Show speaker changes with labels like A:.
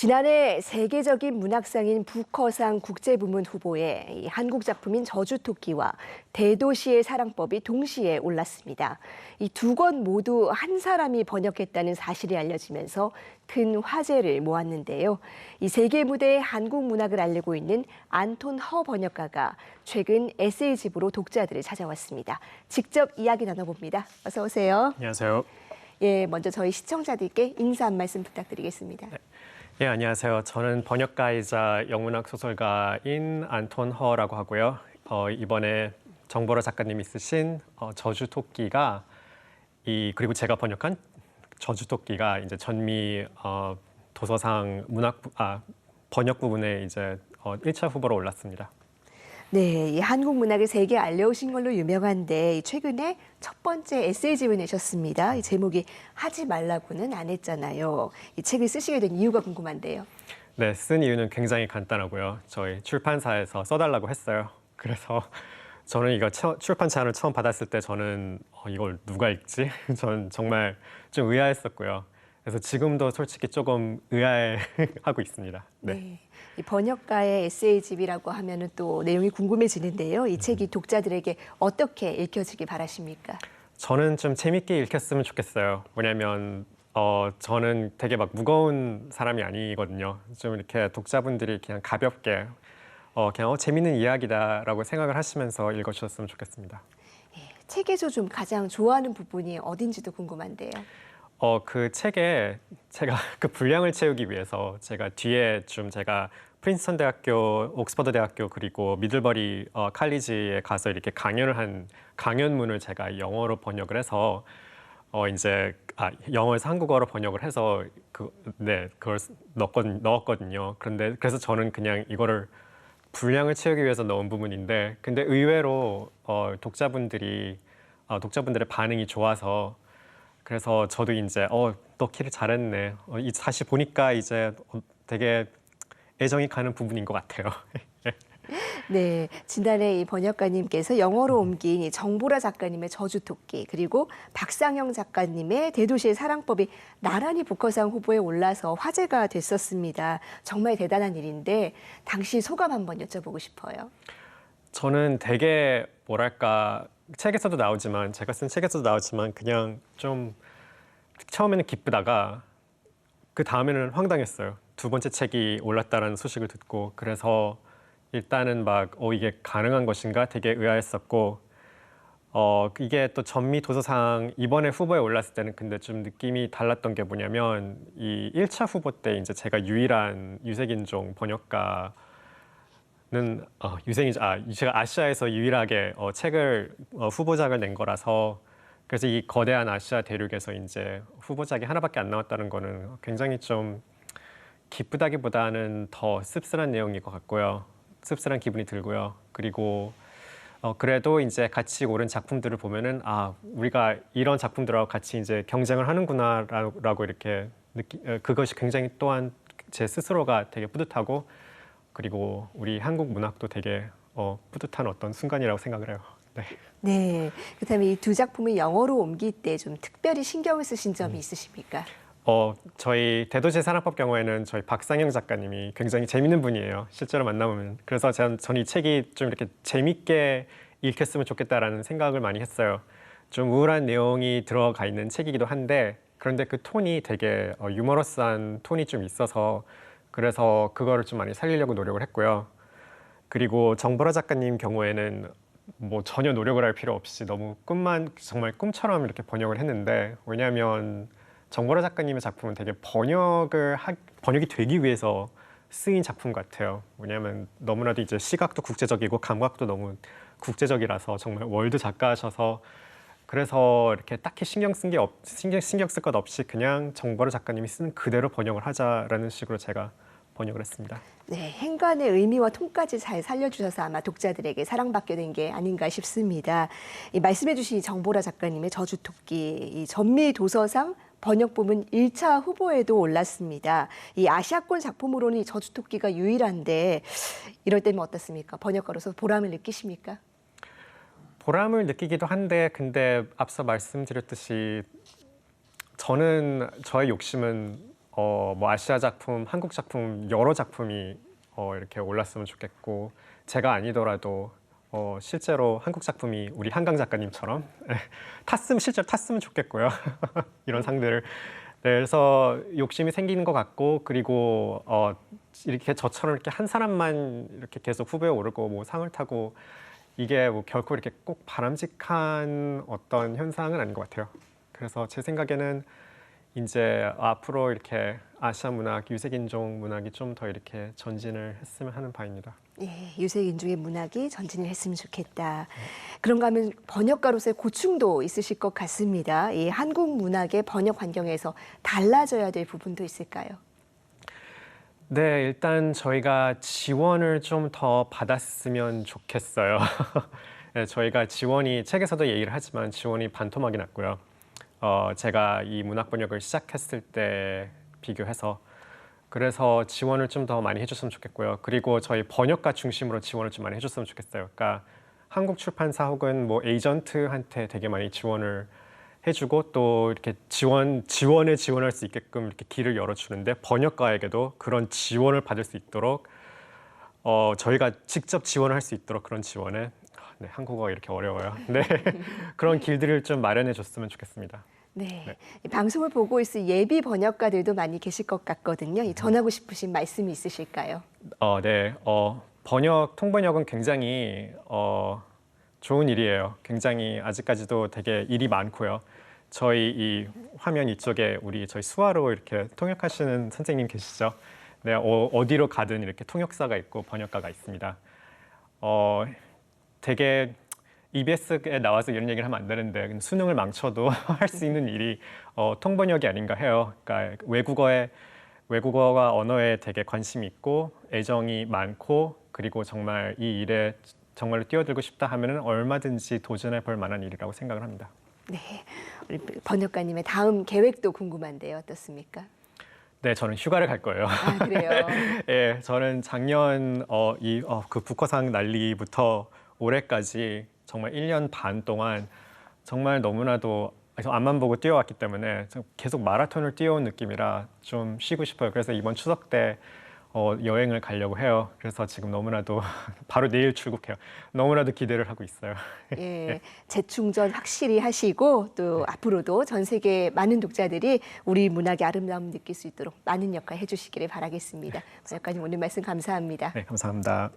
A: 지난해 세계적인 문학상인 부커상 국제부문 후보에 이 한국 작품인 저주토끼와 대도시의 사랑법이 동시에 올랐습니다. 이 두 권 모두 한 사람이 번역했다는 사실이 알려지면서 큰 화제를 모았는데요. 이 세계 무대의 한국 문학을 알리고 있는 안톤 허 번역가가 최근 에세이집으로 독자들을 찾아왔습니다. 직접 이야기 나눠봅니다. 어서 오세요.
B: 안녕하세요.
A: 예, 먼저 저희 시청자들께 인사 한 말씀 부탁드리겠습니다.
B: 예, 안녕하세요. 저는 번역가이자 영문학 소설가인 안톤 허라고 하고요. 어, 이번에 정보라 작가님이 쓰신 어, 저주 토끼가 이 그리고 제가 번역한 저주 토끼가 이제 전미 어, 도서상 문학 부- 아 번역 부분에 이제 어, 1차 후보로 올랐습니다.
A: 네, 이 한국 문학을 세계에 알려오신 걸로 유명한데 이 최근에 첫 번째 에세이집을 내셨습니다. 이 제목이 하지 말라고는 안 했잖아요. 이 책을 쓰시게 된 이유가 궁금한데요.
B: 네, 쓴 이유는 굉장히 간단하고요. 저희 출판사에서 써달라고 했어요. 그래서 저는 이거 처- 출판 제안을 처음 받았을 때 저는 어, 이걸 누가 읽지? 저는 정말 좀 의아했었고요. 그래서 지금도 솔직히 조금 의아해하고 있습니다. 네.
A: 네. 이 번역가의 에세이집이라고 하면 은 또 내용이 궁금해지는데요. 이 책이 독자들에게 어떻게 읽혀지길 바라십니까?
B: 저는 좀 재밌게 읽혔으면 좋겠어요. 왜냐하면 어, 저는 되게 막 무거운 사람이 아니거든요. 좀 이렇게 독자분들이 그냥 가볍게 어, 그냥 어, 재밌는 이야기다라고 생각을 하시면서 읽어주셨으면 좋겠습니다.
A: 책에서 좀 가장 좋아하는 부분이 어딘지도 궁금한데요.
B: 어, 그 책에 제가 그 분량을 채우기 위해서 제가 뒤에 좀 제가 프린스턴 대학교, 옥스퍼드 대학교 그리고 미들버리 어, 칼리지에 가서 이렇게 강연을 한 강연문을 제가 영어로 번역을 해서 어 이제 아 영어에서 한국어로 번역을 해서 그네 그걸 넣었거든, 넣었거든요. 그런데 그래서 저는 그냥 이거를 분량을 채우기 위해서 넣은 부분인데 근데 의외로 어, 독자분들이 어, 독자분들의 반응이 좋아서 그래서 저도 이제 어 넣기를 잘했네. 어, 이 다시 보니까 이제 어, 되게 애정이 가는 부분인 것 같아요.
A: 네, 지난해 이 번역가님께서 영어로 옮긴 이 정보라 작가님의 저주토끼 그리고 박상영 작가님의 대도시의 사랑법이 나란히 부커상 후보에 올라서 화제가 됐었습니다. 정말 대단한 일인데 당시 소감 한번 여쭤보고 싶어요.
B: 저는 되게 뭐랄까 책에서도 나오지만 제가 쓴 책에서도 나오지만 그냥 좀 처음에는 기쁘다가 그 다음에는 황당했어요. 두 번째 책이 올랐다는 소식을 듣고 그래서 일단은 막 어 이게 가능한 것인가 되게 의아했었고 어 이게 또 전미 도서상 이번에 후보에 올랐을 때는 근데 좀 느낌이 달랐던 게 뭐냐면 이 1차 후보 때 이제 제가 유일한 유색인종 번역가 는 어, 유생이 아 제가 아시아에서 유일하게 어, 책을 어, 후보작을 낸 거라서 그래서 이 거대한 아시아 대륙에서 이제 후보작이 하나밖에 안 나왔다는 거는 굉장히 좀 기쁘다기보다는 더 씁쓸한 내용일 것 같고요. 씁쓸한 기분이 들고요. 그리고 어, 그래도 이제 같이 오른 작품들을 보면은 아 우리가 이런 작품들하고 같이 이제 경쟁을 하는구나라고 이렇게 느끼 어, 그것이 굉장히 또한 제 스스로가 되게 뿌듯하고 그리고 우리 한국 문학도 되게 어, 뿌듯한 어떤 순간이라고 생각을 해요. 네.
A: 네, 그렇다면 이두 작품을 영어로 옮길 때 좀 특별히 신경을 쓰신 점이 있으십니까?
B: 어, 저희 대도시 산업법 경우에는 저희 박상영 작가님이 굉장히 재밌는 분이에요. 실제로 만나보면. 그래서 전, 전이 책이 좀 이렇게 재밌게 읽혔으면 좋겠다라는 생각을 많이 했어요. 좀 우울한 내용이 들어가 있는 책이기도 한데 그런데 그 톤이 되게 어, 유머러스한 톤이 좀 있어서 그래서 그거를 좀 많이 살리려고 노력을 했고요. 그리고 정보라 작가님 경우에는 뭐 전혀 노력을 할 필요 없이 너무 꿈만 정말 꿈처럼 이렇게 번역을 했는데 왜냐하면 정보라 작가님의 작품은 되게 번역을 하, 번역이 되기 위해서 쓰인 작품 같아요. 왜냐하면 너무나도 이제 시각도 국제적이고 감각도 너무 국제적이라서 정말 월드 작가셔서 그래서 이렇게 딱히 신경 쓴 게 없, 신경 신경 쓸 것 없이 그냥 정보라 작가님이 쓰는 그대로 번역을 하자라는 식으로 제가 번역을 했습니다.
A: 네, 행간의 의미와 톤까지 잘 살려주셔서 아마 독자들에게 사랑받게 된 게 아닌가 싶습니다. 이 말씀해주신 정보라 작가님의 저주토끼, 이 전미 도서상 번역 부문 1차 후보에도 올랐습니다. 이 아시아권 작품으로는 이 저주토끼가 유일한데 이럴 때면 어떻습니까? 번역가로서 보람을 느끼십니까?
B: 보람을 느끼기도 한데 근데 앞서 말씀드렸듯이 저는 저의 욕심은 어, 뭐 아시아 작품, 한국 작품 여러 작품이 어, 이렇게 올랐으면 좋겠고 제가 아니더라도 어, 실제로 한국 작품이 우리 한강 작가님처럼 탔으면 실제로 탔으면 좋겠고요. 이런 상들을 네, 그래서 욕심이 생기는 것 같고 그리고 어, 이렇게 저처럼 이렇게 한 사람만 이렇게 계속 후보에 오르고 뭐 상을 타고 이게 뭐 결코 이렇게 꼭 바람직한 어떤 현상은 아닌 것 같아요. 그래서 제 생각에는 이제 앞으로 이렇게 아시아 문학, 유색인종 문학이 좀 더 이렇게 전진을 했으면 하는 바입니다.
A: 예, 유색인종의 문학이 전진을 했으면 좋겠다. 그런가 하면 번역가로서의 고충도 있으실 것 같습니다. 이 한국 문학의 번역 환경에서 달라져야 될 부분도 있을까요?
B: 네, 일단 저희가 지원을 좀 더 받았으면 좋겠어요. 네, 저희가 지원이 책에서도 얘기를 하지만 지원이 반토막이 났고요. 어, 제가 이 문학 번역을 시작했을 때 비교해서 그래서 지원을 좀 더 많이 해줬으면 좋겠고요. 그리고 저희 번역가 중심으로 지원을 좀 많이 해줬으면 좋겠어요. 그러니까 한국 출판사 혹은 뭐 에이전트한테 되게 많이 지원을 해주고 또 이렇게 지원 지원에 지원할 수 있게끔 이렇게 길을 열어주는데 번역가에게도 그런 지원을 받을 수 있도록 어 저희가 직접 지원을 할수 있도록 그런 지원에 네 한국어 이렇게 어려워요. 네 그런 길들을 좀 마련해 줬으면 좋겠습니다.
A: 네. 이 방송을 보고 있을 예비 번역가들도 많이 계실 것 같거든요. 이 전하고 싶으신 말씀이 있으실까요?
B: 어, 네. 어, 번역, 통번역은 굉장히 어, 좋은 일이에요. 굉장히 아직까지도 되게 일이 많고요. 저희 이 화면 이쪽에 우리 저희 수화로 이렇게 통역하시는 선생님 계시죠? 네, 어, 어디로 가든 이렇게 통역사가 있고 번역가가 있습니다. 어, 되게 EBS에 나와서 이런 얘기를 하면 안 되는데 수능을 망쳐도 할 수 있는 일이 어, 통번역이 아닌가 해요. 그러니까 외국어에 외국어가 언어에 되게 관심이 있고 애정이 많고 그리고 정말 이 일에 정말로 뛰어들고 싶다 하면은 얼마든지 도전해 볼 만한 일이라고 생각을 합니다.
A: 네. 우리 번역가님의 다음 계획도 궁금한데요. 어떻습니까?
B: 네, 저는 휴가를 갈 거예요.
A: 아, 그래요.
B: 예, 저는 작년 어, 이 어, 그 북커상 난리부터 올해까지 정말 1년 반 동안 정말 너무나도 앞만 보고 뛰어왔기 때문에 좀 계속 마라톤을 뛰어온 느낌이라 좀 쉬고 싶어요. 그래서 이번 추석 때 어, 여행을 가려고 해요. 그래서 지금 너무나도 바로 내일 출국해요. 너무나도 기대를 하고 있어요.
A: 예, 재충전 확실히 하시고 또 앞으로도 전 세계 많은 독자들이 우리 문학의 아름다움 느낄 수 있도록 많은 역할 해주시기를 바라겠습니다. 번역가님 오늘 말씀 감사합니다.
B: 네, 감사합니다.